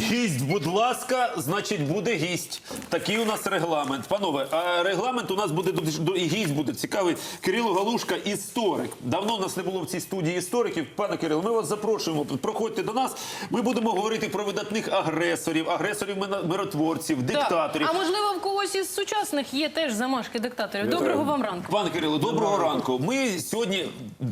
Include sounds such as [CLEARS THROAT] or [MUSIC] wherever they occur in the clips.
Гість, будь ласка, значить, буде гість. Такий у нас регламент. Панове, а регламент у нас буде до- до- і гість буде цікавий. Кирило Галушка, історик. Давно у нас не було в цій студії істориків. Пане Кирило, ми вас запрошуємо. Проходьте до нас. Ми будемо говорити про видатних агресорів, агресорів мина- миротворців, диктаторів. Так. А можливо, в когось із сучасних є теж замашки диктаторів. Доброго вам ранку. Пане Кирило, доброго ранку. Ми сьогодні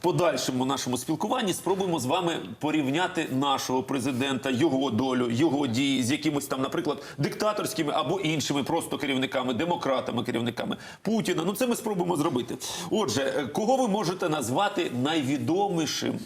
подальшому нашому спілкуванні спробуємо з вами порівняти нашого президента, його долю, його дії з якимось там, наприклад, диктаторськими або іншими просто керівниками, демократами, керівниками Путіна. Ну це ми спробуємо зробити. Отже, е, кого ви можете назвати найвідомішим,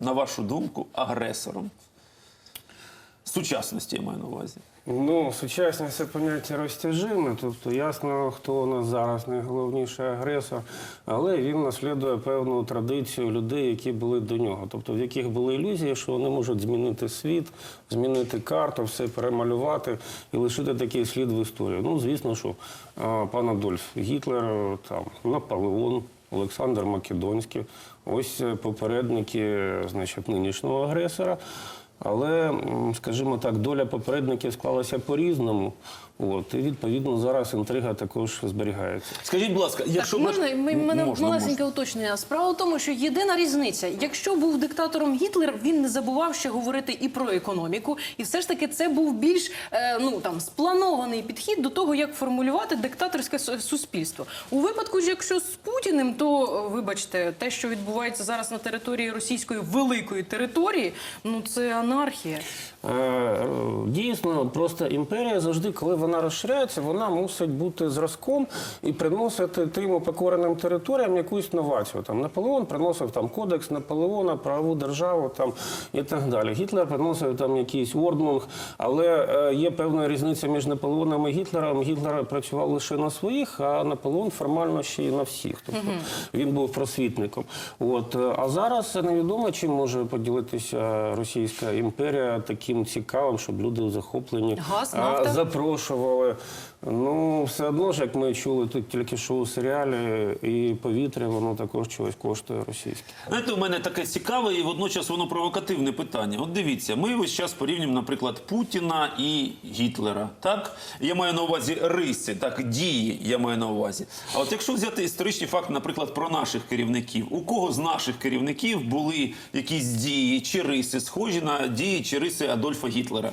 на вашу думку, агресором? Сучасності я маю на увазі. Ну, сучасність це поняття розтяжиме, тобто ясно, хто у нас зараз найголовніший агресор, але він наслідує певну традицію людей, які були до нього, тобто в яких були ілюзії, що вони можуть змінити світ, змінити карту, все перемалювати і лишити такий слід в історії. Ну, звісно, що пан Адольф Гітлер, там Наполеон. Олександр Македонський, ось е, попередники, значить, нинішнього агресора. Але, скажімо так, доля попередників склалася по-різному. От, і відповідно зараз інтрига також зберігається. Скажіть, будь ласка, якщо так, можна, ми- мене можна, малесеньке уточнення. Справа в тому, що єдина різниця, якщо був диктатором Гітлер, він не забував ще говорити і про економіку, і все ж таки це був більш е, ну там спланований підхід до того, як формулювати диктаторське суспільство. У випадку ж, якщо з Путіним, то вибачте, те, що відбувається зараз на території російської великої території, ну це анархія. Е, Дійсно, просто імперія завжди, коли вона розширяється, вона мусить бути зразком і приносити тим упокореним територіям якусь новацію. Там Наполеон приносив там кодекс Наполеона, правову державу там і так далі. Гітлер приносив там якийсь орднунг, але е, є певна різниця між Наполеоном і Гітлером. Гітлер працював лише на своїх, а Наполеон формально ще й на всіх. Тобто він був просвітником. От е, а зараз невідомо, чим може поділитися Російська імперія таким цікавим, щоб люди захоплені Газ, нафта? запрошували. Ну, все одно ж, як ми чули тут тільки що у серіалі, і повітря, воно також чогось коштує російське. Знаєте, у мене таке цікаве і водночас воно провокативне питання. От дивіться, ми ось час порівнюємо, наприклад, Путіна і Гітлера. Так? Я маю на увазі риси, так, дії я маю на увазі. А от якщо взяти історичні факти, наприклад, про наших керівників, у кого з наших керівників були якісь дії чи риси, схожі на дії чи риси Адольфа Гітлера?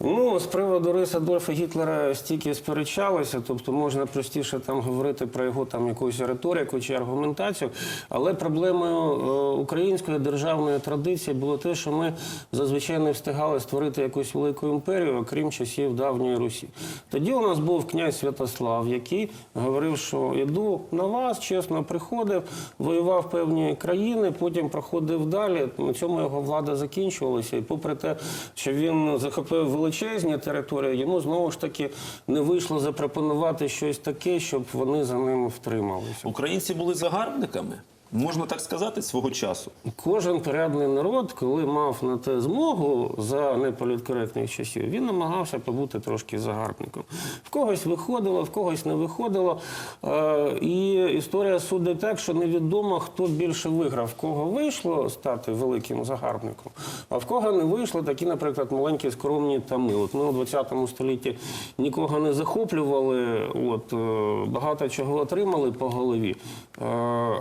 Ну, з приводу Рис Адольфа Гітлера стільки сперечалися, тобто можна простіше там говорити про його там якусь риторику чи аргументацію. Але проблемою е, української державної традиції було те, що ми зазвичай не встигали створити якусь велику імперію, окрім часів давньої Русі. Тоді у нас був князь Святослав, який говорив, що йду на вас, чесно приходив, воював певні країни, потім проходив далі. На цьому його влада закінчувалася. І попри те, що він захопив величезні території, йому знову ж таки не вийшло запропонувати щось таке, щоб вони за ним втрималися. Українці були загарбниками, можна так сказати, свого часу. Кожен порядний народ, коли мав на те змогу за неполіткоректних часів, він намагався побути трошки загарбником. В когось виходило, в когось не виходило. Е, І історія судить так, що невідомо, хто більше виграв, в кого вийшло стати великим загарбником, а в кого не вийшло, такі, наприклад, маленькі скромні тами. От ми у 20 столітті нікого не захоплювали, от е, багато чого отримали по голові. Е,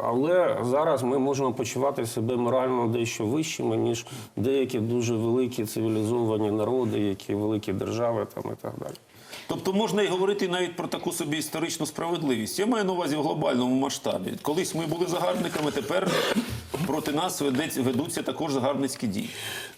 Але зараз ми можемо почувати себе морально дещо вищими, ніж деякі дуже великі цивілізовані народи, які великі держави там і так далі. Тобто можна і говорити навіть про таку собі історичну справедливість. Я маю на увазі в глобальному масштабі. Колись ми були загарбниками, тепер проти нас ведуться також загарбницькі дії.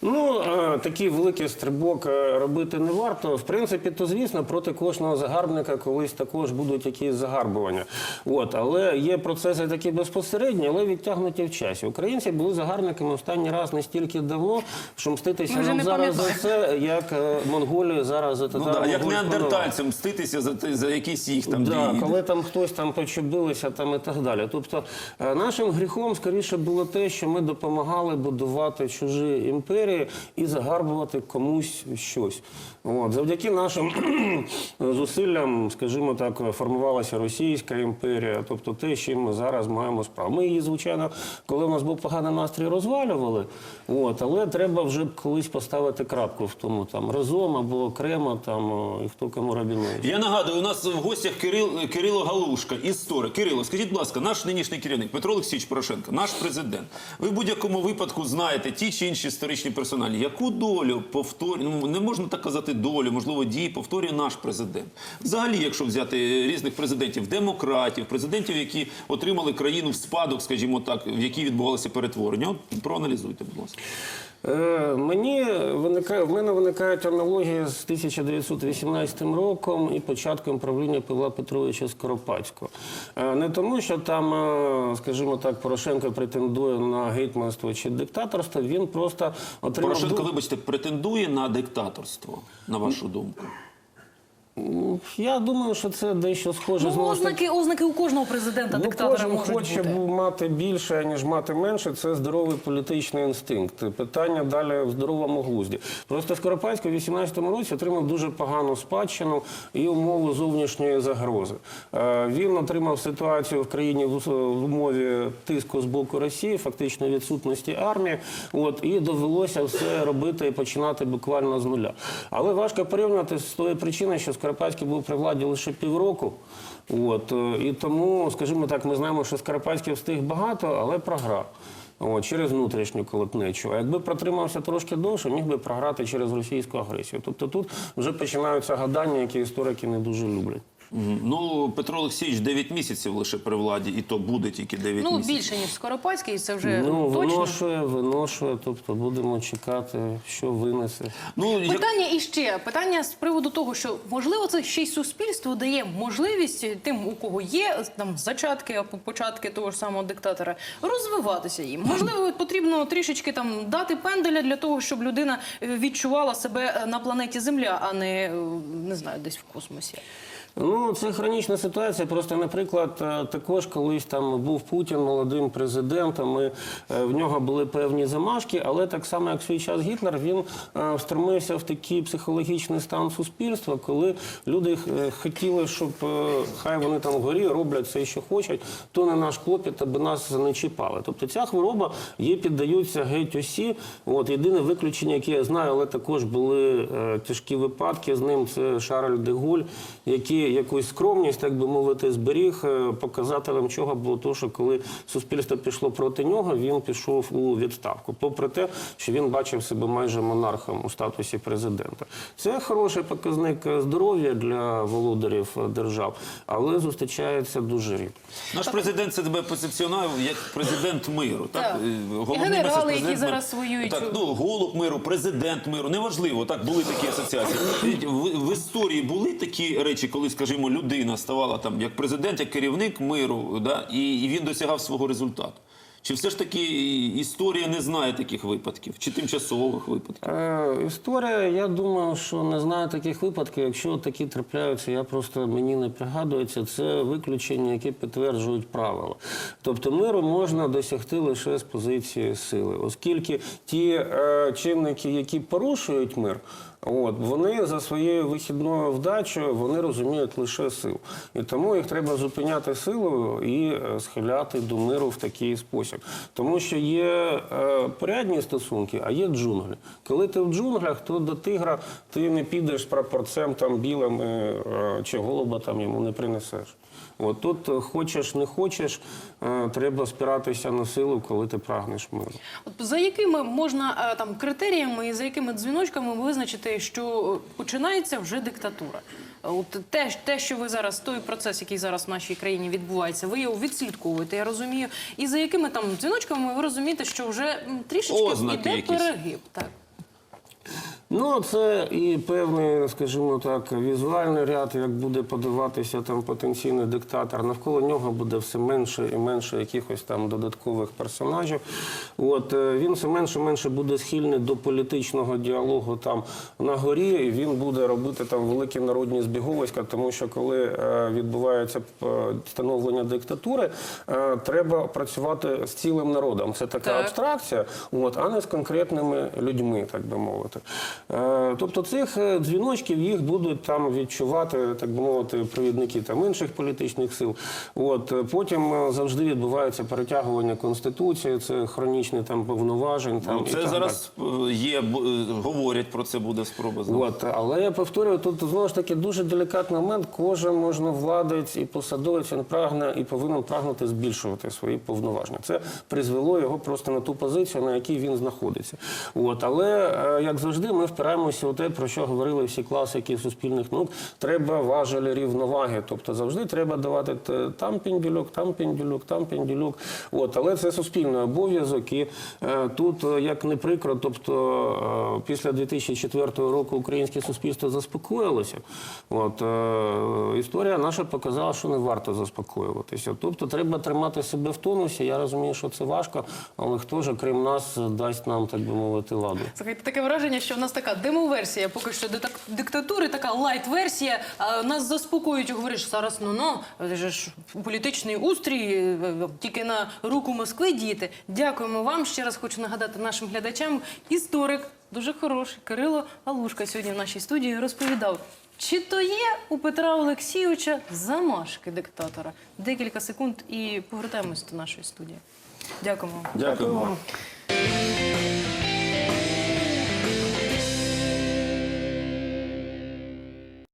Ну, е, такий великий стрибок е, робити не варто. В принципі, то звісно, проти кожного загарбника колись також будуть якісь загарбування. От, але є процеси такі безпосередні, але відтягнуті в часі. Українці були загарбниками останній раз не стільки давно, що мститися нам зараз за це, як е, монголі зараз за Ну татаро да, як неандертальцям мститися за, те- за якісь їх там Да, дії. коли там хтось там почубилися там і так далі. Тобто нашим гріхом скоріше було те, що ми допомагали будувати чужі імперії і загарбувати комусь щось. От. Завдяки нашим [CLEARS THROAT] зусиллям, скажімо так, формувалася Російська імперія, тобто те, з чим ми зараз маємо справу. Ми її, звичайно, коли у нас був поганий настрій, розвалювали. От, але треба вже колись поставити крапку в тому там разом або окремо, там і хто кому робінує. Я нагадую, у нас в гостях Кирил, Кирило Галушка, історик. Кирило, скажіть, будь ласка, наш нинішній керівник Петро Олексійович Порошенко, наш президент. Ви в будь-якому випадку знаєте ті чи інші історичні персоналі. Яку долю повторює, ну не можна так казати долю, можливо, дії повторює наш президент. Взагалі, якщо взяти різних президентів, демократів, президентів, які отримали країну в спадок, скажімо так, в якій відбувалося перетворення. От проаналізуйте, будь ласка. Е, Мені виникає в мене виникають аналогії з 1918 роком і початком правління Павла Петровича Скоропадського. Е, Не тому, що там, е, скажімо так, Порошенко претендує на гетьманство чи диктаторство. Він просто отримав Порошенко, вибачте, претендує на диктаторство, на вашу думку. Я думаю, що це дещо схоже Ну, ознаки, ознаки у кожного президента Ну, диктатора кожен можуть хоче бути. бу- мати більше, ніж мати менше. Це здоровий політичний інстинкт. Питання далі в здоровому глузді. Просто Скоропадський у 18-му році отримав дуже погану спадщину і умову зовнішньої загрози. Е, Він отримав ситуацію в країні в умові тиску з боку Росії, фактично відсутності армії. От і довелося все робити і починати буквально з нуля. Але важко порівняти з тої причини, що Скоропадський був при владі лише півроку. От, е, і тому, скажімо так, ми знаємо, що Скарпатський встиг багато, але програв. От, через внутрішню колотнечу. А якби протримався трошки довше, міг би програти через російську агресію. Тобто тут вже починаються гадання, які історики не дуже люблять. Ну, Петро Олексійович 9 місяців лише при владі, і то буде тільки 9 Ну, місяців. більше, ніж Скоропадський, це вже ну, точно. виношує, виношує, тобто будемо чекати, що винесе. Ну. Питання і ще питання з приводу того, що можливо це ще й суспільство дає можливість тим, у кого є там зачатки або початки того ж самого диктатора, розвиватися їм. Можливо, потрібно трішечки там дати пенделя для того, щоб людина е, відчувала себе е, на планеті Земля, а не е, не знаю, десь в космосі. Ну, це хронічна ситуація. Просто, наприклад, е, також колись там був Путін молодим президентом. І е, в нього були певні замашки, але так само, як в свій час Гітлер, він е, встромився в такий психологічний стан суспільства, коли люди хотіли, щоб хай вони там вгорі роблять все, що хочуть, то не наш клопіт, аби нас не чіпали. Тобто ця хвороба є, піддаються геть усі. От єдине виключення, яке я знаю, але також були тяжкі випадки з ним. Це Шарль де Голь, який якусь скромність, так би мовити, зберіг. Е, Показателем чого було то, що коли суспільство пішло проти нього, він пішов у відставку. Попри те, що він бачив себе майже монархом у статусі президента. Це хороший показник здоров'я для володарів е, держав, але зустрічається дуже рідко. Наш президент себе позиціонує як президент миру. Так? Так. Е, Головний І генерали, які зараз воюють Так, ну, голуб миру, президент миру. Неважливо, так, були такі асоціації. В, в історії були такі речі, коли, скажімо, людина ставала там як президент, як керівник миру, да, і, і він досягав свого результату. Чи все ж таки історія не знає таких випадків, чи тимчасових випадків? Е, історія, я думаю, що не знаю таких випадків. Якщо такі трапляються, я просто мені не пригадується. Це виключення, які підтверджують правила. Тобто миру можна досягти лише з позиції сили, оскільки ті е, чинники, які порушують мир. От вони за своєю вихідною вдачею вони розуміють лише силу, і тому їх треба зупиняти силою і е, схиляти до миру в такий спосіб. Тому що є е, порядні стосунки, а є джунглі. Коли ти в джунглях, то до тигра ти не підеш прапорцем там білим е, чи голуба там йому не принесеш. От тут е, хочеш, не хочеш, е, треба спиратися на силу, коли ти прагнеш миру. От за якими можна е, там критеріями і за якими дзвіночками визначити, що е, починається вже диктатура? Е, От те, те, що ви зараз, той процес, який зараз в нашій країні відбувається, ви його відслідковуєте, я розумію. І за якими там дзвіночками ви розумієте, що вже трішечки Ознаки йде якісь. перегиб. Так. Ну, це і певний, скажімо так, візуальний ряд, як буде подаватися там потенційний диктатор. Навколо нього буде все менше і менше якихось там додаткових персонажів. От е, він все менше і менше буде схильний до політичного діалогу там на горі. І він буде робити там великі народні збіговиська, тому що коли е, відбувається е, становлення диктатури, е, треба працювати з цілим народом. Це така Так. абстракція, от, а не з конкретними людьми, так би мовити. Е, тобто цих е, дзвіночків їх будуть там відчувати, так би мовити, провідники там інших політичних сил. От е, потім завжди відбувається перетягування конституції, це хронічні там повноважень. Там Ну, це так зараз е, є, говорять про це буде спроба. От, але я повторюю, тут знову ж таки дуже делікатний момент. Кожен можновладець і посадовець він прагне і повинен прагнути збільшувати свої повноваження. Це призвело його просто на ту позицію, на якій він знаходиться. От, але як завжди, ми впираємося у те, про що говорили всі класики суспільних наук. Треба важелі рівноваги. Тобто завжди треба давати там пендюльок, там пендюльок, там пендюльок. От, але це суспільний обов'язок. І е, тут, е, як не прикро, тобто е, після 2004 року українське суспільство заспокоїлося. От, е, історія наша показала, що не варто заспокоюватися. Тобто треба тримати себе в тонусі. Я розумію, що це важко, але хто ж, крім нас, дасть нам, так би мовити, ладу. Таке враження, що в нас така демо-версія, поки що дитак- диктатури, така лайт-версія. Нас заспокоюють і говорять, що зараз ну ну це ж політичний устрій, е, е, тільки на руку Москви діяти. Дякуємо вам. Ще раз хочу нагадати нашим глядачам. Історик дуже хороший Кирило Алушка сьогодні в нашій студії розповідав. Чи то є у Петра Олексійовича замашки диктатора? Декілька секунд і повертаємось до нашої студії. Дякуємо вам.